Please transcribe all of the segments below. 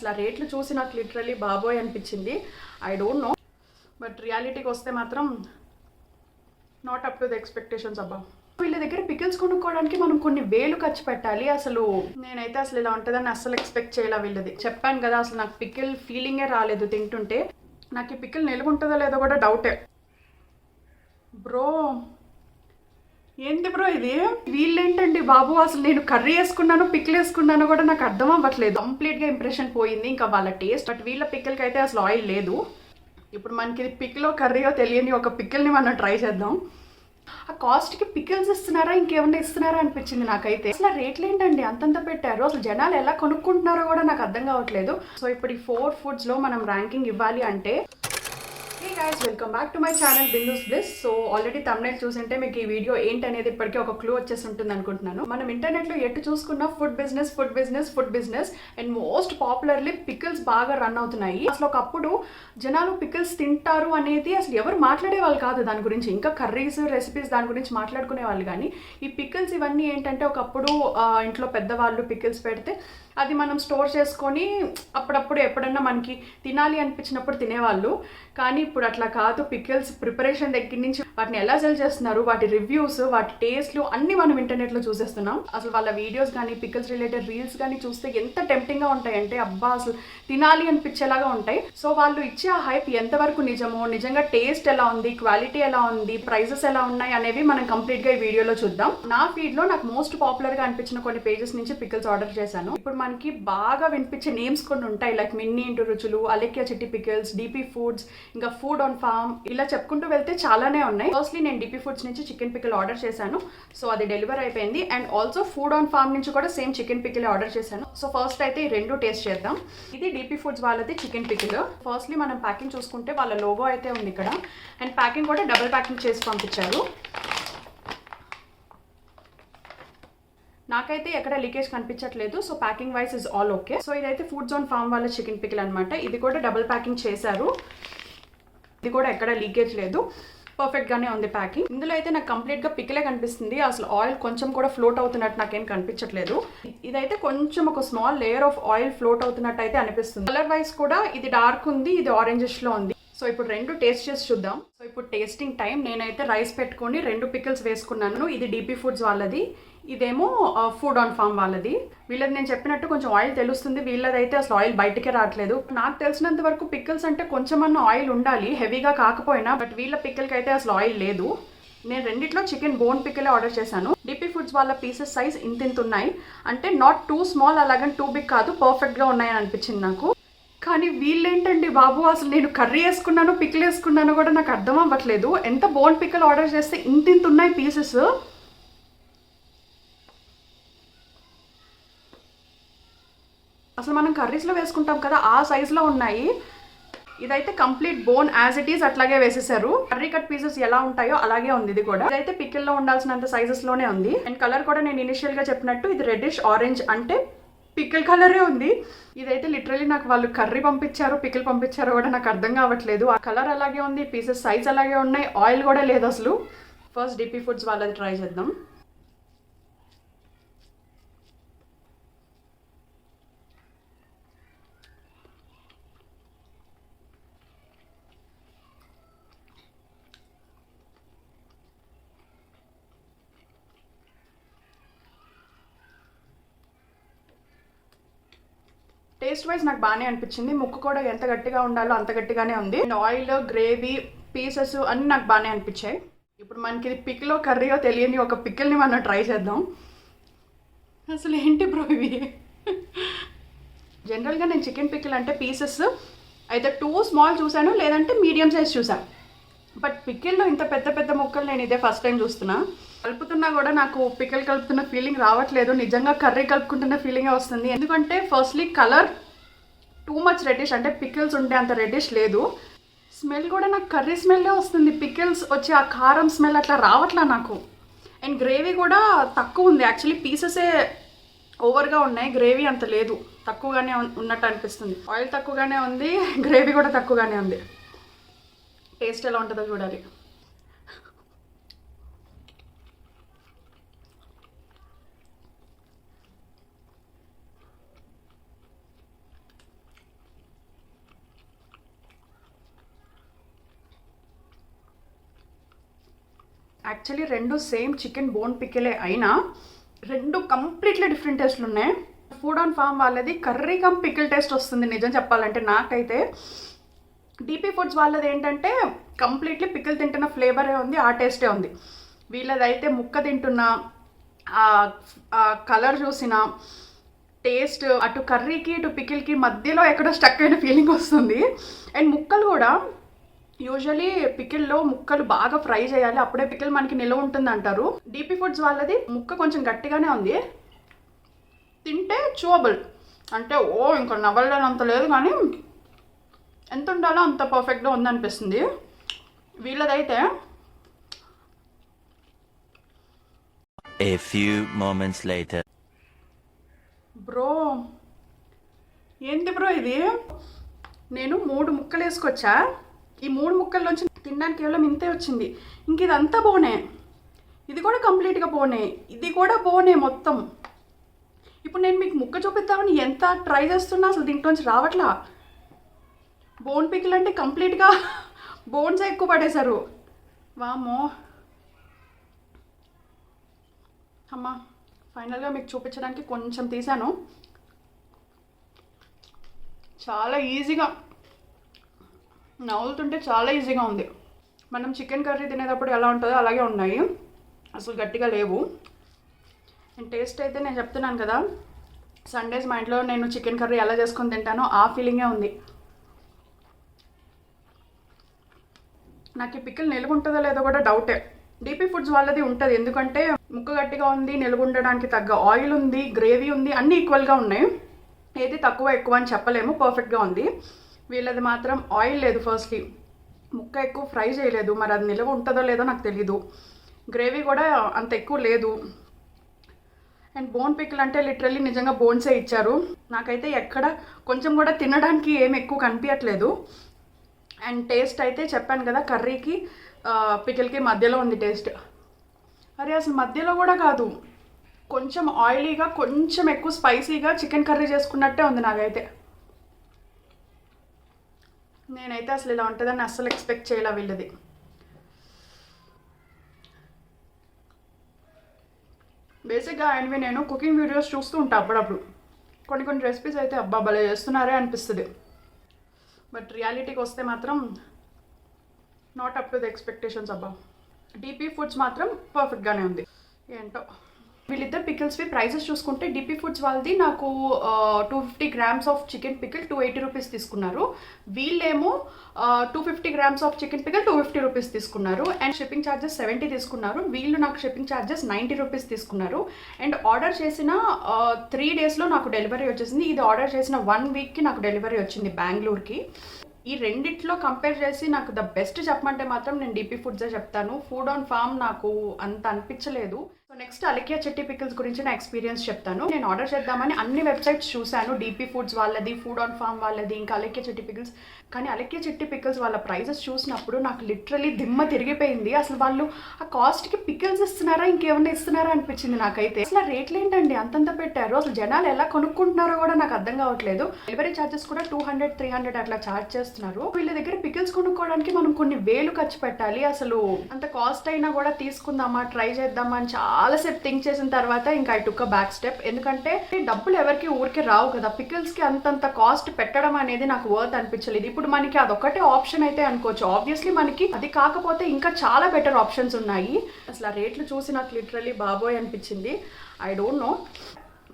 అసలు ఆ రేట్లు చూసి నాకు లిటరలీ బాబోయ్ అనిపించింది. ఐ డోంట్ నో బట్ రియాలిటీకి వస్తే మాత్రం not up to the expectations అబ్బా. వీళ్ళ దగ్గర పికిల్స్ కొనుక్కోవడానికి మనం కొన్ని వేలు ఖర్చు పెట్టాలి. అసలు నేనైతే అసలు ఇలా ఉంటుందని అసలు ఎక్స్పెక్ట్ చేయాల వీళ్ళది. చెప్పాను కదా అసలు నాకు పికిల్ ఫీలింగే రాలేదు తింటుంటే. నాకు ఈ పికిల్ నిలుగుంటుందో లేదో కూడా డౌటే బ్రో ఏంటి బ్రో ఇది? వీళ్ళేంటండి బాబు? అసలు నేను కర్రీ వేసుకున్నాను పిక్లు వేసుకున్నాను కూడా నాకు అర్థం అవ్వట్లేదు. కంప్లీట్గా ఇంప్రెషన్ పోయింది ఇంకా వాళ్ళ టేస్ట్ బట్ వీళ్ళ పిక్కలకి అయితే అసలు ఆయిల్ లేదు. ఇప్పుడు మనకి ఇది పిక్లో కర్రీయో తెలియని ఒక పిక్కల్ని మనం ట్రై చేద్దాం. ఆ కాస్ట్కి పికిల్స్ ఇస్తున్నారా? ఇంకేమన్నా ఇస్తున్నారా అనిపించింది నాకైతే. అసలు రేట్లు ఏంటండి అంతంత పెట్టారు. అసలు జనాలు ఎలా కొనుక్కుంటున్నారో కూడా నాకు అర్థం కావట్లేదు. సో ఇప్పుడు ఈ ఫోర్ ఫుడ్స్లో మనం ర్యాంకింగ్ ఇవ్వాలి అంటే hey guys welcome back to my channel Bindu's bliss so already తమిళ చూసింటే మీకు ఈ వీడియో ఏంటనేది ఇప్పటికీ ఒక క్లూ వచ్చేసి ఉంటుంది అనుకుంటున్నాను. మనం ఇంటర్నెట్లో ఎటు చూసుకున్న food business food business food business and most popularly pickles బాగా రన్ అవుతున్నాయి. అసలు ఒకప్పుడు జనాలు పికిల్స్ తింటారు అనేది అసలు ఎవరు మాట్లాడే వాళ్ళు కాదు దాని గురించి. ఇంకా కర్రీస్ రెసిపీస్ దాని గురించి మాట్లాడుకునే వాళ్ళు కానీ ఈ పికిల్స్ ఇవన్నీ ఏంటంటే ఒకప్పుడు ఇంట్లో పెద్దవాళ్ళు పికిల్స్ పెడితే అది మనం స్టోర్ చేసుకొని అప్పుడప్పుడు ఎప్పుడన్నా మనకి తినాలి అనిపించినప్పుడు తినేవాళ్ళు. కానీ ఇప్పుడు అట్లా కాదు. పికిల్స్ ప్రిపరేషన్ దగ్గర నుంచి వాటిని ఎలా సెల్ చేస్తున్నారు వాటి రివ్యూస్ వాటి టేస్ట్లు అన్ని మనం ఇంటర్నెట్లో చూసేస్తున్నాం. అసలు వాళ్ళ వీడియోస్ కానీ పికిల్స్ రిలేటెడ్ రీల్స్ కానీ చూస్తే ఎంత టెంప్టింగ్గా ఉంటాయంటే అబ్బా అసలు తినాలి అనిపించేలాగా ఉంటాయి. సో వాళ్ళు ఇచ్చే ఆ హైప్ ఎంతవరకు నిజమో నిజంగా టేస్ట్ ఎలా ఉంది క్వాలిటీ ఎలా ఉంది ప్రైజెస్ ఎలా ఉన్నాయి అనేవి మనం కంప్లీట్గా ఈ వీడియోలో చూద్దాం. నా ఫీడ్లో నాకు మోస్ట్ పాపులర్గా అనిపించిన కొన్ని పేజెస్ నుంచి పికిల్స్ ఆర్డర్ చేశాను. ఇప్పుడు మనకి బాగా వినిపించే నేమ్స్ కొన్ని ఉంటాయి. Like Minnie Inti Ruchulu Alekhya Chitti pickles D P foods ఇంకా ఫుడ్ ఆన్ ఫార్మ్ ఇలా చెప్పుకుంటూ వెళ్తే చాలానే ఉన్నాయి. ఫస్ట్లీ నేను డిపి ఫుడ్స్ నుంచి చికెన్ పికిల్ ఆర్డర్ చేశాను. సో అది డెలివర్ అయిపోయింది. And also food on farm నుంచి కూడా సేమ్ చికెన్ పికిల్ ఆర్డర్ చేశాను. సో ఫస్ట్ అయితే ఈ రెండు టేస్ట్ చేద్దాం. ఇది డిపి ఫుడ్స్ వాళ్ళది చికెన్ పికిల్ ఫస్ట్లీ మనం ప్యాకింగ్ చూసుకుంటే వాళ్ళ లోగో అయితే ఉంది ఇక్కడ. అండ్ ప్యాకింగ్ కూడా డబుల్ ప్యాకింగ్ చేసి పంపించారు. నాకైతే ఎక్కడ లీకేజ్ కనిపించట్లేదు. So packing wise is all okay so ఇదైతే ఫుడ్ జోన్ ఫార్మ్ వాళ్ళ చికెన్ పికిల్ అనమాట ఇది కూడా డబుల్ ప్యాకింగ్ చేశారు. ఇది కూడా ఎక్కడ లీకేజ్ లేదు. పర్ఫెక్ట్గానే ఉంది ప్యాకింగ్ ఇందులో అయితే నాకు కంప్లీట్గా పికిలే కనిపిస్తుంది. అసలు ఆయిల్ కొంచెం కూడా ఫ్లోట్ అవుతున్నట్టు నాకేం కనిపించట్లేదు. ఇదైతే కొంచెం ఒక small layer of oil float అవుతున్నట్టు అయితే అనిపిస్తుంది. కలర్ వైస్ కూడా ఇది డార్క్ ఉంది ఇది ఆరెంజెస్లో ఉంది. సో ఇప్పుడు రెండు టేస్ట్ చేసి చూద్దాం. సో ఇప్పుడు టేస్టింగ్ టైం నేనైతే రైస్ పెట్టుకొని రెండు పికిల్స్ వేసుకున్నాను. ఇది డీపీ ఫుడ్స్ వాళ్ళది. ఇదేమో ఫుడ్ ఆన్ ఫామ్ వాళ్ళది. వీళ్ళది నేను చెప్పినట్టు కొంచెం ఆయిల్ తెలుస్తుంది. వీళ్ళదైతే అసలు ఆయిల్ బయటకే రావట్లేదు. నాకు తెలిసినంత వరకు పికిల్స్ అంటే కొంచెమన్నా ఆయిల్ ఉండాలి హెవీగా కాకపోయినా బట్ వీళ్ళ పికిల్కి అయితే అసలు ఆయిల్ లేదు. నేను రెండిట్లో చికెన్ బోన్ పిక్కలే ఆర్డర్ చేశాను. డిపి ఫుడ్స్ వాళ్ళ పీసెస్ సైజ్ ఇంత ఇంత ఉన్నాయి అంటే నాట్ టూ స్మాల్ అలాగని టూ బిగ్ కాదు పర్ఫెక్ట్గా ఉన్నాయని అనిపించింది నాకు. కానీ వీళ్ళేంటండి బాబు అసలు నేను కర్రీ వేసుకున్నాను పిక్కలు వేసుకున్నాను కూడా నాకు అర్థం అవ్వట్లేదు. ఎంత బోన్ పిక్కలు ఆర్డర్ చేస్తే ఇంత ఇంత ఉన్నాయి పీసెస్ అసలు మనం కర్రీస్లో వేసుకుంటాం కదా ఆ సైజులో ఉన్నాయి. ఇదైతే complete bone as it is అట్లాగే వేసేసారు. కర్రీ కట్ పీసెస్ ఎలా ఉంటాయో అలాగే ఉంది ఇది కూడా. ఇదైతే పికిల్లో ఉండాల్సినంత సైజెస్లోనే ఉంది. అండ్ కలర్ కూడా నేను ఇనిషియల్గా చెప్పినట్టు ఇది రెడ్డిష్ ఆరెంజ్ అంటే పికిల్ కలరే ఉంది. ఇదైతే లిటరలీ నాకు వాళ్ళు కర్రీ పంపించారు పికిల్ పంపించారో కూడా నాకు అర్థం కావట్లేదు. ఆ కలర్ అలాగే ఉంది పీసెస్ సైజ్ అలాగే ఉన్నాయి ఆయిల్ కూడా లేదు అసలు. ఫస్ట్ డిపి ఫుడ్స్ వాళ్ళది ట్రై చేద్దాం. టేస్ట్ వైజ్ నాకు బాగానే అనిపించింది. ముక్కు కూడా ఎంత గట్టిగా ఉండాలో అంత గట్టిగానే ఉంది. అండ్ ఆయిల్ గ్రేవీ పీసెస్ అన్నీ నాకు బాగానే అనిపించాయి. ఇప్పుడు మనకి ఇది పిక్లో కర్రీయో తెలియని ఒక పిక్కిల్ని మనం ట్రై చేద్దాం. అసలు ఏంటి బ్రో ఇవి? జనరల్గా నేను చికెన్ పిక్కిల్ అంటే పీసెస్ అయితే టూ స్మాల్ చూశాను లేదంటే మీడియం సైజ్ చూసాను బట్ పికిల్లో ఇంత పెద్ద పెద్ద ముక్కలు నేను ఇదే ఫస్ట్ టైం చూస్తున్నా. కలుపుతున్నా కూడా నాకు పికిల్ కలుపుతున్న ఫీలింగ్ రావట్లేదు. నిజంగా కర్రీ కలుపుకుంటున్న ఫీలింగే వస్తుంది. ఎందుకంటే firstly colour too much reddish అంటే పికిల్స్ ఉంటే అంత రెడ్డిష్ లేదు. స్మెల్ కూడా నాకు కర్రీ స్మెల్లే వస్తుంది. పికిల్స్ వచ్చి ఆ కారం స్మెల్ అట్లా రావట్లా నాకు. అండ్ గ్రేవీ కూడా తక్కువ ఉంది. యాక్చువల్లీ పీసెసే ఓవర్గా ఉన్నాయి. గ్రేవీ అంత లేదు. తక్కువగానే ఉన్నట్టు అనిపిస్తుంది. ఆయిల్ తక్కువగానే ఉంది. గ్రేవీ కూడా తక్కువగానే ఉంది. టేస్ట్ ఎలా ఉంటుందో చూడాలి. యాక్చువల్లీ రెండు సేమ్ చికెన్ బోన్ పికిలే అయినా రెండు కంప్లీట్లీ డిఫరెంట్ టేస్ట్లు ఉన్నాయి. ఫుడ్ ఆన్ ఫామ్ వాళ్ళది కర్రీ కమ్ పికిల్ టేస్ట్ వస్తుంది నిజం చెప్పాలంటే నాకైతే. డీపీ ఫుడ్స్ వాళ్ళది ఏంటంటే కంప్లీట్లీ పికిల్ తింటున్న ఫ్లేవరే ఉంది ఆ టేస్టే ఉంది. వీళ్ళదైతే ముక్క తింటున్న కలర్ చూసిన టేస్ట్ అటు కర్రీకి ఇటు పికిల్కి మధ్యలో ఎక్కడో స్టక్ అయిన ఫీలింగ్ వస్తుంది. అండ్ ముక్కలు కూడా యూజువలీ పికిల్లో ముక్కలు బాగా ఫ్రై చేయాలి. అప్పుడే పికిల్ మనకి నిల్వ ఉంటుంది అంటారు డీపీ ఫుడ్స్ వాళ్ళది ముక్క కొంచెం గట్టిగానే ఉంది. తింటే చూవబుల్. అంటే ఓ ఇంకా నవ్వలేనంత లేదు కానీ ఎంత ఉండాలో అంత పర్ఫెక్ట్గా ఉందనిపిస్తుంది. వీళ్ళదైతే A few moments later. Bro ఏంటి బ్రో ఇది? నేను మూడు ముక్కలు వేసుకొచ్చా ఈ మూడు ముక్కల్లోంచి తినడానికి కేవలం ఇంతే వచ్చింది. ఇంక ఇదంతా బోనే. ఇది కూడా కంప్లీట్గా బోనే. ఇది కూడా బోనే మొత్తం. ఇప్పుడు నేను మీకు ముక్క చూపిద్దామని ఎంత ట్రై చేస్తున్నా అసలు దీంట్లోంచి రావట్లా? బోన్ పికిల్ అంటే కంప్లీట్గా బోన్స్ ఎక్కువ పడేశారు. వామో అమ్మా ఫైనల్గా మీకు చూపించడానికి కొంచెం తీసాను చాలా ఈజీగా. నవ్వులుతుంటే చాలా ఈజీగా ఉంది. మనం చికెన్ కర్రీ తినేటప్పుడు ఎలా ఉంటుందో అలాగే ఉన్నాయి. అసలు గట్టిగా లేవు. అండ్ టేస్ట్ అయితే నేను చెప్తున్నాను కదా సండేస్ మా ఇంట్లో నేను చికెన్ కర్రీ ఎలా చేసుకొని తింటానో ఆ ఫీలింగే ఉంది. నాకు ఈ పిక్కలు నిలుగుంటుందో లేదో కూడా డౌటే. డీపీ ఫుడ్స్ వాళ్ళది ఉంటుంది. ఎందుకంటే ముక్క గట్టిగా ఉంది నిలుగుండడానికి తగ్గ ఆయిల్ ఉంది గ్రేవీ ఉంది అన్నీ ఈక్వల్గా ఉన్నాయి. ఏది తక్కువ ఎక్కువ అని చెప్పలేము. పర్ఫెక్ట్గా ఉంది. వీళ్ళది మాత్రం ఆయిల్ లేదు ఫస్ట్లీ ముక్క ఎక్కువ ఫ్రై చేయలేదు. మరి అది నిల్వ ఉంటుందో లేదో నాకు తెలీదు. గ్రేవీ కూడా అంత ఎక్కువ లేదు. అండ్ బోన్ పిక్కలు అంటే లిటరల్లీ నిజంగా బోన్సే ఇచ్చారు. నాకైతే ఎక్కడ కొంచెం కూడా తినడానికి ఏం ఎక్కువ కనిపించట్లేదు అండ్ టేస్ట్ అయితే చెప్పాను కదా కర్రీకి పికిల్కి మధ్యలో ఉంది టేస్ట్ అరే అసలు మధ్యలో కూడా కాదు. కొంచెం ఆయిలీగా కొంచెం ఎక్కువ స్పైసీగా చికెన్ కర్రీ చేసుకున్నట్టే ఉంది నాకైతే. నేనైతే అసలు ఇలా ఉంటుందని అస్సలు ఎక్స్పెక్ట్ చేయలే వీళ్ళది. బేసిక్గా ఆయనవి నేను కుకింగ్ వీడియోస్ చూస్తూ ఉంటాను అప్పుడప్పుడు. కొన్ని కొన్ని రెసిపీస్ అయితే అబ్బా భలే చేస్తున్నారే అనిపిస్తుంది. బట్ రియాలిటీకి వస్తే మాత్రం not up to the expectations అబ్బా. డీపీ ఫుడ్స్ మాత్రం పర్ఫెక్ట్గానే ఉంది. ఏంటో. వీళ్ళిద్దరు పికిల్స్వి ప్రైసెస్ చూసుకుంటే డిపి ఫుడ్స్ వాళ్ళది నాకు two fifty grams of chicken pickle two eighty rupees తీసుకున్నారు. వీళ్ళేమో two fifty grams of chicken pickle two fifty rupees తీసుకున్నారు. అండ్ షిప్పింగ్ ఛార్జెస్ సెవెంటీ తీసుకున్నారు. వీళ్ళు నాకు షిప్పింగ్ ఛార్జెస్ నైంటీ రూపీస్ తీసుకున్నారు. అండ్ ఆర్డర్ చేసిన త్రీ డేస్లో నాకు డెలివరీ వచ్చేసింది. ఇది ఆర్డర్ చేసిన వన్ వీక్కి నాకు డెలివరీ వచ్చింది బెంగళూరుకి ఈ రెండిట్లో కంపేర్ చేసి నాకు ద బెస్ట్ చెప్పమంటే మాత్రం నేను డీపీ ఫుడ్సే చెప్తాను. ఫుడ్ ఆన్ ఫామ్ నాకు అంత అనిపించలేదు. So next Alekhya Chitti pickles గురించి నా ఎక్స్పీరియన్స్ చెప్తాను. నేను ఆర్డర్ చేద్దామని అన్ని వెబ్సైట్స్ చూశాను. డీపీ ఫుడ్స్ వాళ్ళది ఫుడ్ ఆన్ ఫామ్ వాళ్ళది ఇంకా అలికియా చెట్టి పికిల్స్ కానీ అలికియా చెట్టి పికిల్స్ వాళ్ళ ప్రైజెస్ చూసినప్పుడు నాకు లిటరలీ దిమ్మ తిరిగిపోయింది. అసలు వాళ్ళు ఆ కాస్ట్కి పికిల్స్ ఇస్తున్నారా ఇంకేమన్నా ఇస్తున్నారా అనిపించింది నాకైతే. అసలు రేట్లు ఏంటండి? అంతంత పెట్టారు. అసలు జనాలు ఎలా కొనుక్కుంటున్నారో కూడా నాకు అర్థం కావట్లేదు. డెలివరీ ఛార్జెస్ కూడా టూ హండ్రెడ్ త్రీ హండ్రెడ్ అట్లా ఛార్జ్ చేస్తున్నారు. వీళ్ళ దగ్గర పికిల్స్ కొనుక్కోవడానికి మనం కొన్ని వేలు ఖర్చు పెట్టాలి. అసలు అంత కాస్ట్ అయినా కూడా తీసుకుందామా ట్రై చేద్దామా అని చాలా చాలాసేపు థింక్ చేసిన తర్వాత ఇంకా ఐ టుక్ బ్యాక్ స్టెప్ ఎందుకంటే డబ్బులు ఎవరికి ఊరికే రావు కదా. పికిల్స్కి అంతంత కాస్ట్ పెట్టడం అనేది నాకు వర్త్ అనిపించలేదు. ఇప్పుడు మనకి అదొకటే ఆప్షన్ అయితే అనుకోవచ్చు. ఆబ్వియస్లీ మనకి అది కాకపోతే ఇంకా చాలా బెటర్ ఆప్షన్స్ ఉన్నాయి. అసలు ఆ రేట్లు చూసి నాకు లిటరలీ బాబోయ్ అనిపించింది. ఐ డోంట్ నో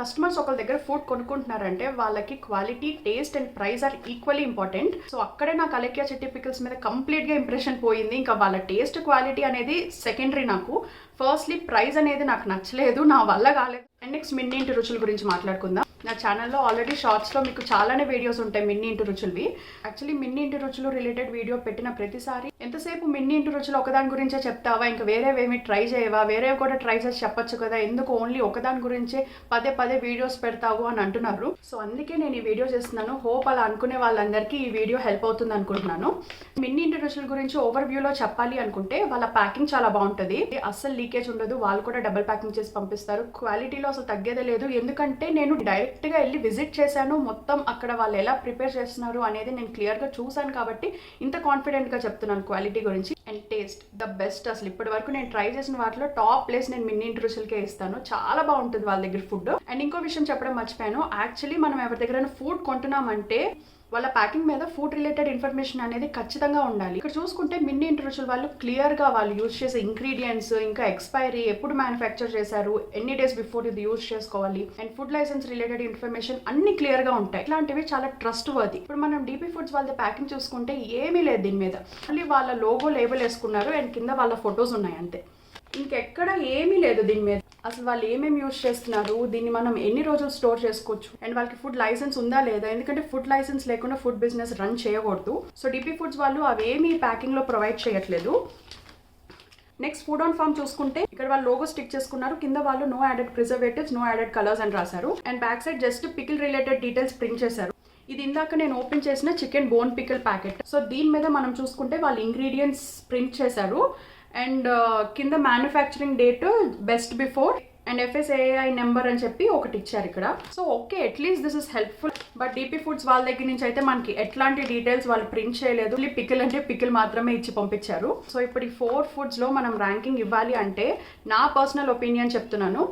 కస్టమర్స్ ఒకరి దగ్గర ఫుడ్ కొనుక్కుంటున్నారంటే వాళ్ళకి quality taste and price are equally important so అక్కడే నాకు అలెక్యా చెట్టి పికిల్స్ మీద కంప్లీట్గా ఇంప్రెషన్ పోయింది. ఇంకా వాళ్ళ టేస్ట్ క్వాలిటీ అనేది సెకండరీ నాకు. ఫస్ట్లీ ప్రైస్ అనేది నాకు నచ్చలేదు. నా వల్ల కాలేదు. అండ్ నెక్స్ట్ మిన్ని ఇంటి రుచుల గురించి మాట్లాడుకుందాం. నా ఛానల్లో ఆల్రెడీ షార్ట్స్లో మీకు చాలానే వీడియోస్ ఉంటాయి మిన్ని ఇంటి రుచులవి. యాక్చువల్లీ మిన్ని ఇంటి రుచులు రిలేటెడ్ వీడియో పెట్టిన ప్రతిసారి ఎంతసేపు మిన్ని ఇంటి రుచులు ఒకదాని గురించే చెప్తావా? ఇంకా వేరేవేమి ట్రై చేయవా? వేరేవి కూడా ట్రై చేసి చెప్పొచ్చు కదా. ఎందుకు ఓన్లీ ఒకదాని గురించే పదే పదే వీడియోస్ పెడతావు అని అంటున్నారు. సో అందుకే నేను ఈ వీడియో చేస్తున్నాను. హోప్ అలా అనుకునే వాళ్ళందరికీ ఈ వీడియో హెల్ప్ అవుతుంది అనుకుంటున్నాను. మిన్ని ఇంటి రుచుల గురించి ఓవర్ వ్యూలో చెప్పాలి అనుకుంటే వాళ్ళ ప్యాకింగ్ చాలా బాగుంటుంది. అస్సలు లీకేజ్ ఉండదు. వాళ్ళు కూడా డబుల్ ప్యాకింగ్ చేసి పంపిస్తారు. క్వాలిటీలో అసలు తగ్గేదే లేదు. ఎందుకంటే నేను డైరెక్ట్ డైరెక్ట్గా వెళ్ళి విజిట్ చేశాను. మొత్తం అక్కడ వాళ్ళు ఎలా ప్రిపేర్ చేస్తున్నారు అనేది నేను క్లియర్గా చూశాను కాబట్టి ఇంత కాన్ఫిడెంట్గా చెప్తున్నాను క్వాలిటీ గురించి. అండ్ టేస్ట్ ద బెస్ట్ అసలు ఇప్పటి వరకు నేను ట్రై చేసిన వాటిలో టాప్ ప్లేస్ నేను మిన్నీ ఇంట్రూషల్కే ఇస్తాను. చాలా బాగుంటుంది వాళ్ళ దగ్గర ఫుడ్. అండ్ ఇంకో విషయం చెప్పడం మర్చిపోయాను. యాక్చువల్లీ మనం ఎవరి దగ్గర ఫుడ్ కొంటున్నామంటే వాళ్ళ ప్యాకింగ్ మీద ఫుడ్ రిలేటెడ్ ఇన్ఫర్మేషన్ అనేది ఖచ్చితంగా ఉండాలి. ఇక్కడ చూసుకుంటే మిన్ని ఇంటర్నేషనల్ వాళ్ళు క్లియర్గా వాళ్ళు యూజ్ చేసే ఇంగ్రీడియంట్స్ ఇంకా ఎక్స్పైరీ ఎప్పుడు మ్యానుఫ్యాక్చర్ చేశారు ఎన్ని డేస్ బిఫోర్ ఇది యూజ్ చేసుకోవాలి and food license related information అన్ని క్లియర్గా ఉంటాయి. ఇలాంటివి చాలా ట్రస్ట్ వర్ది ఇప్పుడు మనం డీపీ ఫుడ్స్ వాళ్ళ ప్యాకింగ్ చూసుకుంటే ఏమీ లేదు దీని మీద. మళ్ళీ వాళ్ళ లోగో లేబుల్ వేసుకున్నారు అండ్ కింద వాళ్ళ ఫొటోస్ ఉన్నాయి అంతే. ఇంకెక్కడ ఏమీ లేదు దీని మీద. అసలు వాళ్ళు ఏమేమి యూజ్ చేస్తున్నారు? దీన్ని మనం ఎన్ని రోజులు స్టోర్ చేసుకోవచ్చు? అండ్ వాళ్ళకి ఫుడ్ లైసెన్స్ ఉందా లేదా? ఎందుకంటే ఫుడ్ లైసెన్స్ లేకుండా ఫుడ్ బిజినెస్ రన్ చేయకూడదు. సో డిపి ఫుడ్స్ వాళ్ళు అవేమీ ప్యాకింగ్లో ప్రొవైడ్ చేయట్లేదు. నెక్స్ట్ ఫుడ్ ఆన్ ఫార్మ్ చూసుకుంటే ఇక్కడ వాళ్ళు లోగో స్టిక్ చేసుకున్నారు. కింద వాళ్ళు no added preservatives no added colours అని రాశారు. And back side just pickle related details print చేశారు. ఇది ఇందాక నేను ఓపెన్ చేసిన chicken bone pickle packet. So దీని మీద మనం చూసుకుంటే వాళ్ళు ఇంగ్రీడియంట్స్ ప్రింట్ చేశారు. అండ్ కింద manufacturing date best before and FSAI number అని చెప్పి ఒకటి ఇచ్చారు ఇక్కడ. So okay atleast this is helpful but DP foods వాళ్ళ దగ్గర నుంచి అయితే మనకి ఎట్లాంటి డీటెయిల్స్ వాళ్ళు ప్రింట్ చేయలేదు. పికిల్ అంటే పికిల్ మాత్రమే ఇచ్చి పంపించారు. సో ఇప్పుడు ఈ ఫోర్ ఫుడ్స్లో మనం ర్యాంకింగ్ ఇవ్వాలి అంటే నా పర్సనల్ ఒపీనియన్ చెప్తున్నాను.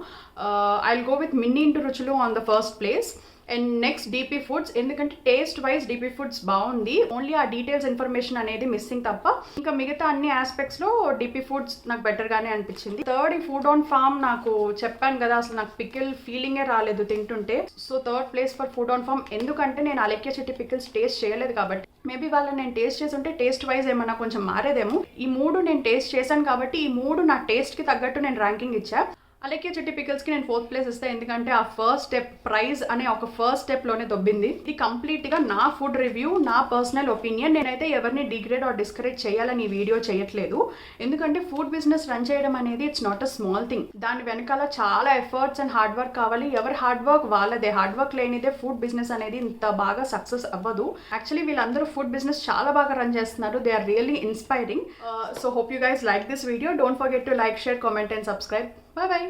I go with Minnie Inti Ruchulu on the first place and next DP foods ఎందుకంటే టేస్ట్ వైజ్ డీపీ ఫుడ్స్ బాగుంది. ఓన్లీ ఆ డీటెయిల్స్ ఇన్ఫర్మేషన్ అనేది మిస్సింగ్ తప్ప. ఇంకా మిగతా అన్ని ఆస్పెక్ట్స్లో డీపీ ఫుడ్స్ నాకు బెటర్ గానే అనిపించింది. థర్డ్ ఈ ఫుడ్ ఆన్ ఫార్మ్ నాకు చెప్పాను కదా అసలు నాకు పికిల్ ఫీలింగే రాలేదు తింటుంటే. So third place for food on farm ఎందుకంటే నేను అలెక్య చెట్టి పికిల్స్ టేస్ట్ చేయలేదు కాబట్టి. మేబీ వాళ్ళని నేను టేస్ట్ చేసి ఉంటే టేస్ట్ వైజ్ ఏమన్నా కొంచెం మారేదేమో. ఈ మూడు నేను టేస్ట్ చేశాను కాబట్టి ఈ మూడు నా టేస్ట్కి తగ్గట్టు నేను ర్యాంకింగ్ ఇచ్చా. అలకే చెట్టి పికిల్స్కి నేను ఫోర్త్ ప్లేస్ ఇస్తాను ఎందుకంటే ఆ ఫస్ట్ స్టెప్ ప్రైజ్ అనే ఒక ఫస్ట్ స్టెప్లోనే దొబ్బింది. ఇది కంప్లీట్గా నా ఫుడ్ రివ్యూ నా పర్సనల్ ఒపీనియన్ నేనైతే ఎవరిని డిగ్రేడ్ ఆర్ డిస్కరేజ్ చేయాలని ఈ వీడియో చేయట్లేదు. ఎందుకంటే ఫుడ్ బిజినెస్ రన్ చేయడం అనేది it's not a small thing దాని వెనకాల చాలా ఎఫర్ట్స్ అండ్ హార్డ్ వర్క్ కావాలి. ఎవరి హార్డ్ వర్క్ వాళ్ళదే. హార్డ్ వర్క్ లేనిదే ఫుడ్ బిజినెస్ అనేది ఇంత బాగా సక్సెస్ అవ్వదు. యాక్చువల్లీ వీళ్ళందరూ ఫుడ్ బిజినెస్ చాలా బాగా రన్ చేస్తున్నారు. They are really inspiring so hope you guys like this video don't forget to like share comment and subscribe Bye bye.